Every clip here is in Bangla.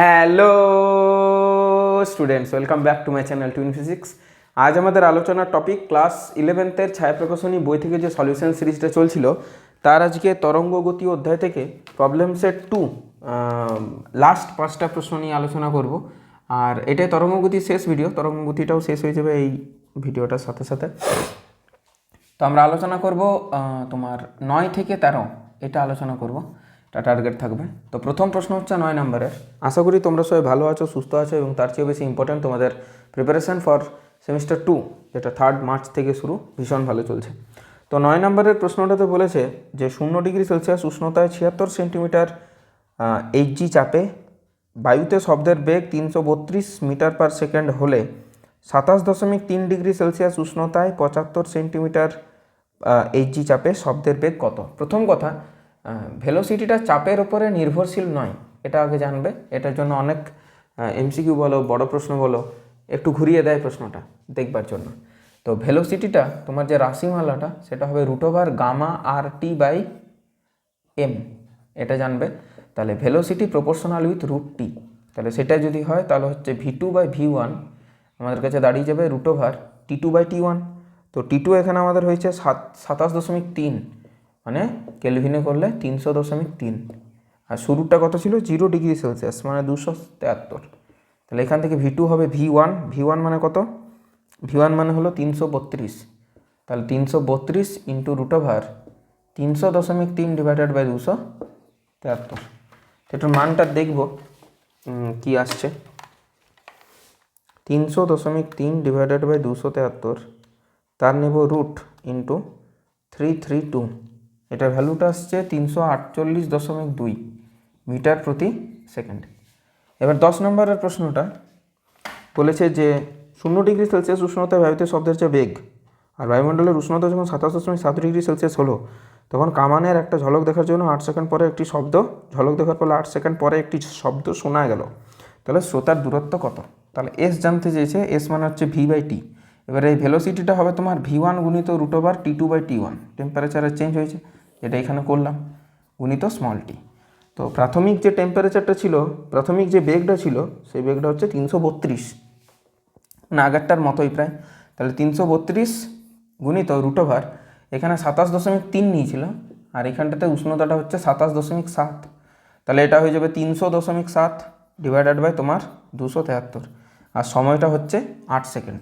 Hello students welcome back to my channel twin physics আজ আমাদের আলোচনার টপিক ক্লাস ইলেভেন্থের ছায়া প্রকাশনী বই থেকে যে সলিউশন সিরিজটা চলছিল, তার আজকে তরঙ্গ গতি অধ্যায় থেকে প্রবলেম সেট টু লাস্ট পাঁচটা প্রশ্ন নিয়ে আলোচনা করব। আর এটাই তরঙ্গ গতির শেষ ভিডিও তরঙ্গ গতিটাও শেষ হয়ে যাবে এই ভিডিওটার সাথে সাথে। তো আমরা আলোচনা করব তোমার নয় থেকে তেরো, এটা আলোচনা করব। টার্গেট থাকবে। তো প্রথম প্রশ্ন হচ্ছে নয় নম্বরের। আশা করি তোমরা সবাই ভালো আছো, সুস্থ আছো এবং তার চেয়ে বেশি ইম্পর্ট্যান্ট তোমাদের প্রিপারেশন ফর সেমিস্টার টু যেটা থার্ড মার্চ থেকে শুরু, ভীষণ ভালো চলছে। তো নয় নম্বরের প্রশ্নটাতে বলেছে যে শূন্য ডিগ্রি সেলসিয়াস উষ্ণতায় ছিয়াত্তর সেন্টিমিটার এইচজি চাপে বায়ুতে শব্দের বেগ তিনশো বত্রিশ মিটার পার সেকেন্ড হলে সাতাশ দশমিক তিন ডিগ্রি সেলসিয়াস উষ্ণতায় পঁচাত্তর সেন্টিমিটার এইচজি চাপে শব্দের বেগ কত? প্রথম কথা ভেলোসিটিটা চাপের ওপরে নির্ভরশীল নয়, এটা আগে জানবে। এটার জন্য অনেক এমসিকিউ বলো, বড় প্রশ্ন বলো, একটু ঘুরিয়ে দেয় প্রশ্নটা দেখবার জন্য। তো ভেলোসিটিটা তোমার যে রাশিমালাটা, সেটা হবে root over gamma R T by M এটা জানবে। তাহলে velocity proportional with root T তাহলে সেটা যদি হয়, তাহলে হচ্ছে V two by V one আমাদের কাছে দাঁড়িয়ে যাবে root over T two by T one তো টি টু এখানে আমাদের হয়েছে সাত, সাতাশ দশমিক তিন মানে কেলভিনে করলে তিনশো দশমিক তিন। আর শুরুটা কত ছিল? জিরো ডিগ্রি সেলসিয়াস মানে দুশো তেয়াত্তর তাহলে এখান থেকে ভি টু হবে ভি ওয়ান ভি ওয়ান মানে কত? ভি ওয়ান মানে হলো তিনশো বত্রিশ। তাহলে তিনশো বত্রিশ ইন্টু রুট ওভার তিনশো দশমিক তিন ডিভাইডেড বাই দুশো তেহাত্তর। এটার মানটা দেখব কি আসছে। তিনশো দশমিক তিন ডিভাইডেড বাই দুশো তেহাত্তর, তার নেব root into three three two এটার ভ্যালুটা আসছে তিনশো আটচল্লিশ দশমিক দুই মিটার প্রতি সেকেন্ড এবার দশ নম্বরের প্রশ্নটা বলেছে যে, শূন্য ডিগ্রি সেলসিয়াস উষ্ণতায় বায়ুতে শব্দের যে বেগ আর বায়ুমণ্ডলের উষ্ণতা যখন সাতাশ দশমিক সাত ডিগ্রি সেলসিয়াস হলো, তখন কামানের একটা ঝলক দেখার জন্য আট সেকেন্ড পরে একটি শব্দ, ঝলক দেখার পর আট সেকেন্ড পরে একটি শব্দ শোনা গেল। তাহলে শ্রোতার দূরত্ব কত? তাহলে এস জানতে চেয়েছে এস মানে হচ্ছে ভি বাই টি এবার এই ভেলোসিটিটা হবে তোমার ভি ওয়ান গুণিত root over T two by T one টেম্পারেচারের change হয়েছে। যেটা এখানে করলাম। গুণিত স্মল টি তো প্রাথমিক যে টেম্পারেচারটা ছিল, প্রাথমিক যে বেগটা ছিল, সেই বেগটা হচ্ছে তিনশো বত্রিশ। আগেরটার মতোই প্রায়। তাহলে তিনশো বত্রিশ গুণিত রুট ওভার এখানে সাতাশ দশমিক তিন নিয়েছিল আর এখানটাতে উষ্ণতাটা হচ্ছে সাতাশ দশমিক সাত। তাহলে এটা হয়ে যাবে তিনশো দশমিক সাত ডিভাইডেড বাই তোমার দুশো তেহাত্তর। আর সময়টা হচ্ছে আট সেকেন্ড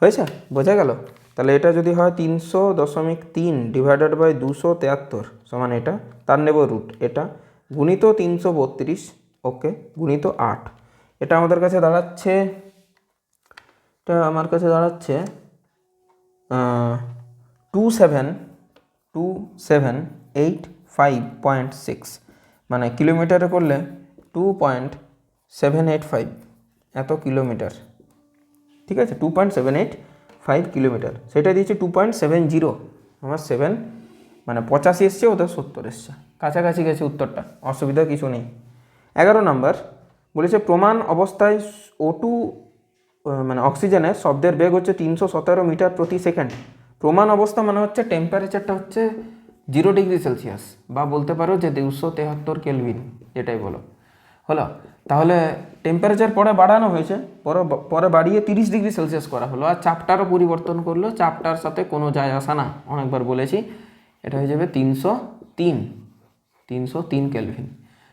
হয়েছে? বোঝা গেল? তাহলে এটা যদি হয় তিনশো দশমিক তিন ডিভাইডেড বাই দুশো তেহাত্তর সমান এটা, তার নেব রুট এটা গুণিত তিনশো বত্রিশ ওকে গুণিত আট। এটা আমাদের কাছে দাঁড়াচ্ছে, এটা আমার কাছে দাঁড়াচ্ছে two seven two seven eight five point six মানে কিলোমিটারে করলে two point seven eight five এত কিলোমিটার। ঠিক আছে two point seven eight five kilometre সেটা দিয়েছে টু পয়েন্ট সেভেন জিরো আমার সেভেন মানে পঁচাশি এসছে ওদের সত্তর এসছে। কাছাকাছি গেছে উত্তরটা, অসুবিধা কিছু নেই। এগারো নাম্বার, বলেছে প্রমাণ অবস্থায় ও টু মানে অক্সিজেনের শব্দের বেগ হচ্ছে তিনশো সতেরো মিটার প্রতি সেকেন্ড। প্রমাণ অবস্থা মানে হচ্ছে টেম্পারেচারটা হচ্ছে জিরো ডিগ্রি সেলসিয়াস বা বলতে পারো যে দুশো তেহাত্তর কেলভিন যেটাই বলো। হলো তাহলে টেম্পারেচার পরে বাড়ানো হয়েছে। পরে পরে বাড়িয়ে তিরিশ ডিগ্রি সেলসিয়াস করা হলো। আর চাপটারও পরিবর্তন করল। চাপটার সাথে কোনো যায় আসা না, অনেকবার বলেছি। এটা হয়ে যাবে তিনশো তিন তিনশো তিন কেলভিন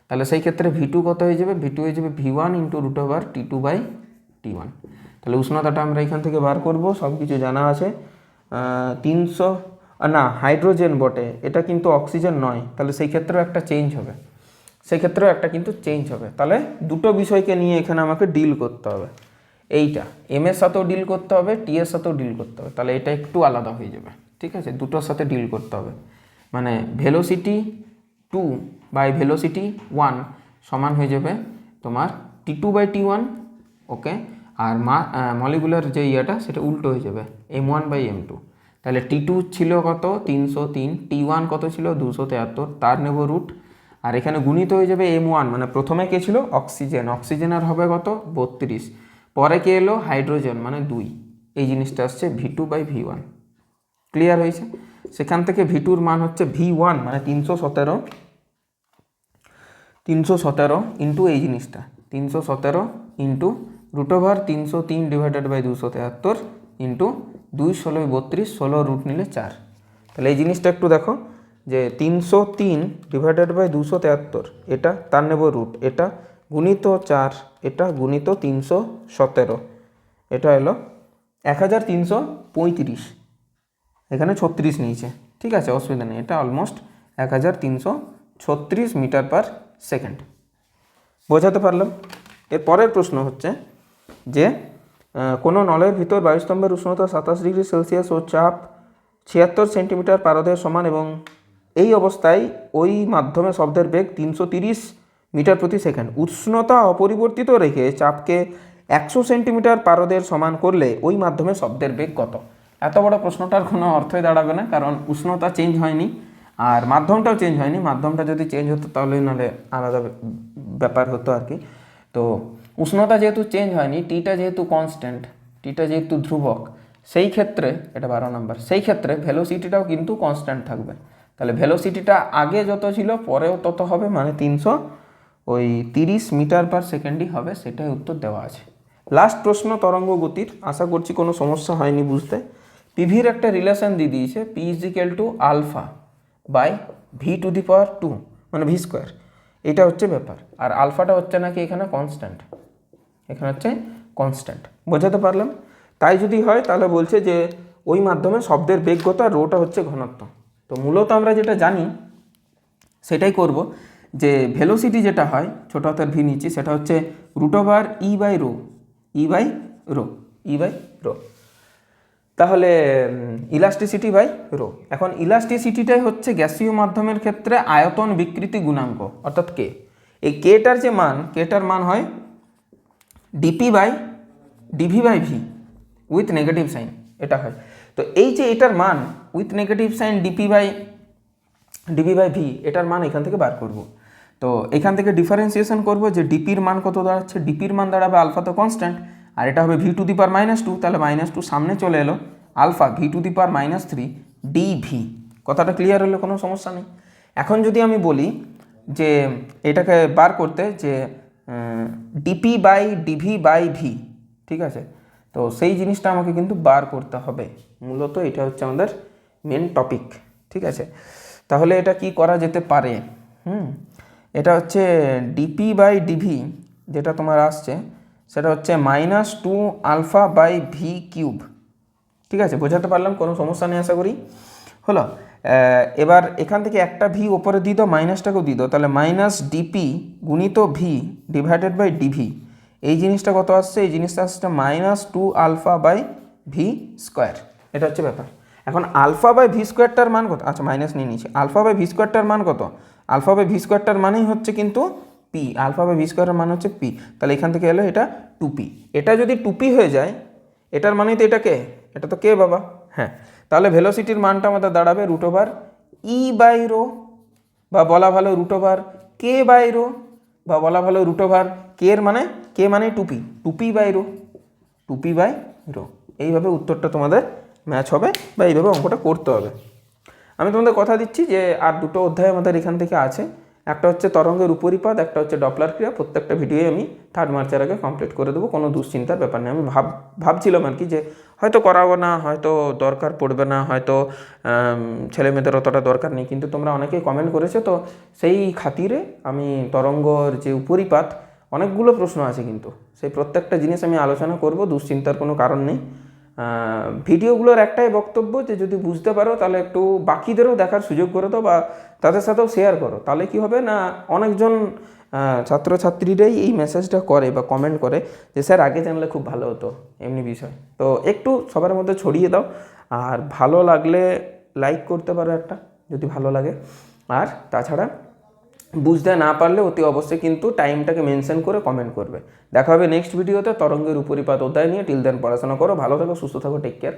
তাহলে সেই ক্ষেত্রে ভি টু কত হয়ে যাবে? ভি টু হয়ে যাবে V one into root over T two by T one তাহলে উষ্ণতাটা আমরা এখান থেকে বার করব সব কিছু জানা আছে। তিনশো, না হাইড্রোজেন বটে। এটা কিন্তু অক্সিজেন নয়। তাহলে সেই ক্ষেত্রেও একটা চেঞ্জ হবে। সেই ক্ষেত্রেও একটা কিন্তু চেঞ্জ হবে। তাহলে দুটো বিষয়কে নিয়ে এখানে আমাকে ডিল করতে হবে। এইটা এম এর সাথেও ডিল করতে হবে টি এর সাথেও ডিল করতে হবে। তাহলে এটা একটু আলাদা হয়ে যাবে। ঠিক আছে? দুটোর সাথে ডিল করতে হবে। মানে velocity two by velocity one সমান হয়ে যাবে তোমার T two by T one okay আর মা মলিকুলার যে ইয়েটা, সেটা উল্টো হয়ে যাবে। M one by M two তাহলে টি টু ছিল কত? তিনশো তিন। টি ওয়ান কত ছিল? দুশো তেহাত্তর তার নেব রুট আর এখানে গুণিত হয়ে যাবে এম ওয়ান মানে প্রথমে কে ছিল? অক্সিজেন। অক্সিজেনের হবে কত? বত্রিশ। পরে কে এলো? হাইড্রোজেন মানে দুই। এই জিনিসটা আসছে V two by V one clear হয়েছে? সেখান থেকে ভি টুর মান হচ্ছে ভি ওয়ান মানে তিনশো সতেরো। তিনশো সতেরো ইন্টু এই জিনিসটা। তিনশো সতেরো ইন্টু রুট ওভার তিনশো তিন ডিভাইডেড বাই দুশো তেহাত্তর ইন্টু দুই ষোলোই বত্রিশ, ষোলো রুট নিলে চার। তাহলে এই জিনিসটা একটু দেখো। যে তিনশো তিন ডিভাইডেড বাই দুশো তেহাত্তর, এটা তার নেব রুট এটা গুণিত চার, এটা গুণিত তিনশো সতেরো, এটা হলো এক হাজার তিনশো পঁয়ত্রিশ, এখানে ছত্রিশ নিয়েছে, ঠিক আছে, অসুবিধা নেই, এটা অলমোস্ট এক হাজার তিনশো ছত্রিশ মিটার পার সেকেন্ড বোঝাতে পারলাম? এর পরের প্রশ্ন হচ্ছে যে কোনো নলের ভিতর বায়ুস্তম্ভের উষ্ণতা সাতাশ ডিগ্রি সেলসিয়াস ও চাপ ছিয়াত্তর সেন্টিমিটার পারদের সমান এবং অবস্থায় ওই মাধ্যমে শব্দের বেগ তিনশো তিরিশ মিটার প্রতি সেকেন্ড। উষ্ণতা অপরিবর্তিত রেখে চাপকে একশো সেন্টিমিটার পারদের সমান করলে ওই মাধ্যমে শব্দের বেগ কত? এত বড় প্রশ্নটার কোনো অর্থই দাঁড়াবে না, কারণ উষ্ণতা চেঞ্জ হয়নি আর মাধ্যমটাও চেঞ্জ হয়নি। মাধ্যমটা যদি চেঞ্জ হতো তাহলে নাহলে আলাদা ব্যাপার হতো আর কি। তো উষ্ণতা যেহেতু চেঞ্জ হয়নি টিটা যেহেতু কনস্ট্যান্ট টিটা যেহেতু ধ্রুবক, সেই ক্ষেত্রে, এটা বারো নম্বর, সেই ক্ষেত্রে ভেলোসিটিটাও কিন্তু কনস্ট্যান্ট থাকবে। তাহলে ভেলোসিটিটা আগে যত ছিল, পরেও তত হবে মানে তিনশো ওই তিরিশ মিটার পার সেকেন্ডই হবে, সেটাই উত্তর দেওয়া আছে। লাস্ট প্রশ্ন, তরঙ্গ গতির। আশা করছি কোনো সমস্যা হয়নি বুঝতে। পিভির একটা রিলেশন দিয়ে দিয়েছে P equal to alpha by V to the power two মানে ভি স্কোয়ার এটা হচ্ছে ব্যাপার। আর আলফাটা হচ্ছে নাকি এখানে কনস্ট্যান্ট এখানে হচ্ছে কনস্ট্যান্ট বোঝাতে পারলাম? তাই যদি হয়, তাহলে বলছে যে, ওই মাধ্যমে শব্দের আর রোটা হচ্ছে ঘনত্ব। তো মূলত আমরা যেটা জানি, সেটাই করব যে ভেলোসিটি যেটা হয়, ছোটো হাতের ভি নিচ্ছি, সেটা হচ্ছে root over E by rho E by rho E by rho তাহলে ইলাস্টিসিটি বাই রো এখন ইলাস্টিসিটিটাই হচ্ছে গ্যাসীয় মাধ্যমের ক্ষেত্রে আয়তন বিকৃতি গুণাঙ্ক, অর্থাৎ কে এই কেটার যে মান কেটার মান হয় DP by DV by V with negative sign এটা হয়। তো এই যে এটার মান with negative sign DP by DV by V এটার মান এখান থেকে বার করব। তো এখান থেকে ডিফারেন্সিয়েশন করব যে ডিপির মান কত দাঁড়াচ্ছে? ডিপির মান দাঁড়াবে আলফা তো কনস্ট্যান্ট আর এটা হবে V to the power minus two তাহলে মাইনাস টু সামনে চলে এলো alpha V to the power minus three DV কথাটা ক্লিয়ার হলে কোনো সমস্যা নেই। এখন যদি আমি বলি যে এটাকে বার করতে যে DP by DV by V ঠিক আছে? তো সেই জিনিসটা আমাকে কিন্তু বার করতে হবে। মূলত এটা হচ্ছে আমাদের মেন টপিক ঠিক আছে? তাহলে এটা কি করা যেতে পারে? হুম, এটা হচ্ছে ডিপি বাই ডিভি যেটা তোমার আসছে, সেটা হচ্ছে minus two alpha by V cube ঠিক আছে? বোঝাতে পারলাম? কোনো সমস্যা নেই, আশা করি। হলো এবার এখান থেকে একটা ভি ওপরে দিয়ে দাও মাইনাসটাকেও দিয়ে দাও। তাহলে মাইনাস ডিপি গুণিত ভি ডিভাইডেড বাই ডিভি এই জিনিসটা কত আসছে? এই জিনিসটা আসছে minus two alpha by V square এটা হচ্ছে ব্যাপার। এখন আলফা বাই ভি স্কোয়ারটার মান কত? আচ্ছা মাইনাস নিয়ে নিচ্ছি আলফা বাই ভি স্কোয়ারটার মান কত? আলফা বাই ভি স্কোয়ারটার মানেই হচ্ছে কিন্তু পি আলফা বাই ভি স্কোয়ারের মান হচ্ছে পি তাহলে এখান থেকে এলো এটা টু পি এটা যদি টু পি হয়ে যায়, এটার মানেই তো এটা কে? এটা তো কে বাবা? হ্যাঁ। তাহলে ভেলোসিটির মানটা আমাদের দাঁড়াবে root over E by rho বা বলা ভালো root over K by rho বা বলা ভালো রুট ওভার কে এর মানে কে মানে two pi two pi by rho two pi by rho এইভাবে উত্তরটা তোমাদের ম্যাচ হবে বা এইভাবে অঙ্কটা করতে হবে। আমি তোমাদের কথা দিচ্ছি যে আর দুটো অধ্যায় আমাদের এখান থেকে আছে। একটা হচ্ছে তরঙ্গের উপরিপাত, একটা হচ্ছে ডপলার ক্রিয়া। প্রত্যেকটা ভিডিওই আমি থার্ড মার্চের আগে কমপ্লিট করে দেবো। কোনো দুশ্চিন্তার ব্যাপার নেই। আমি ভাব, ভাবছিলাম আর কি যে হয়তো করাবো না, হয়তো দরকার পড়বে না, হয়তো ছেলে মেয়েদের অতটা দরকার নেই। কিন্তু তোমরা অনেকেই কমেন্ট করেছ, তো সেই খাতিরে আমি তরঙ্গর যে উপরিপাত, অনেকগুলো প্রশ্ন আছে কিন্তু। সেই প্রত্যেকটা জিনিস আমি আলোচনা করব, দুশ্চিন্তার কোনো কারণ নেই। ভিডিওগুলোর একটাই বক্তব্য যে যদি বুঝতে পারো, তাহলে একটু বাকিদেরও দেখার সুযোগ করে দাও বা তাদের সাথেও শেয়ার করো। তাহলে কি হবে না, অনেকজন ছাত্রছাত্রীরাই এই মেসেজটা করে বা কমেন্ট করে যে, স্যার, আগে জানলে খুব ভালো হতো। এমনি বিষয়। তো একটু সবার মধ্যে ছড়িয়ে দাও। আর ভালো লাগলে লাইক করতে পারো একটা, যদি ভালো লাগে। আর তাছাড়া, বুঝতে না পারলে অতি অবশ্যই কিন্তু টাইমটাকে মেনশন করে কমেন্ট করবে। দেখা হবে নেক্সট ভিডিওতে তরঙ্গের উপরিপাত অধ্যায় নিয়ে। টিল দেন পড়াশোনা করো, ভালো থাকো, সুস্থ থাকো টেক কেয়ার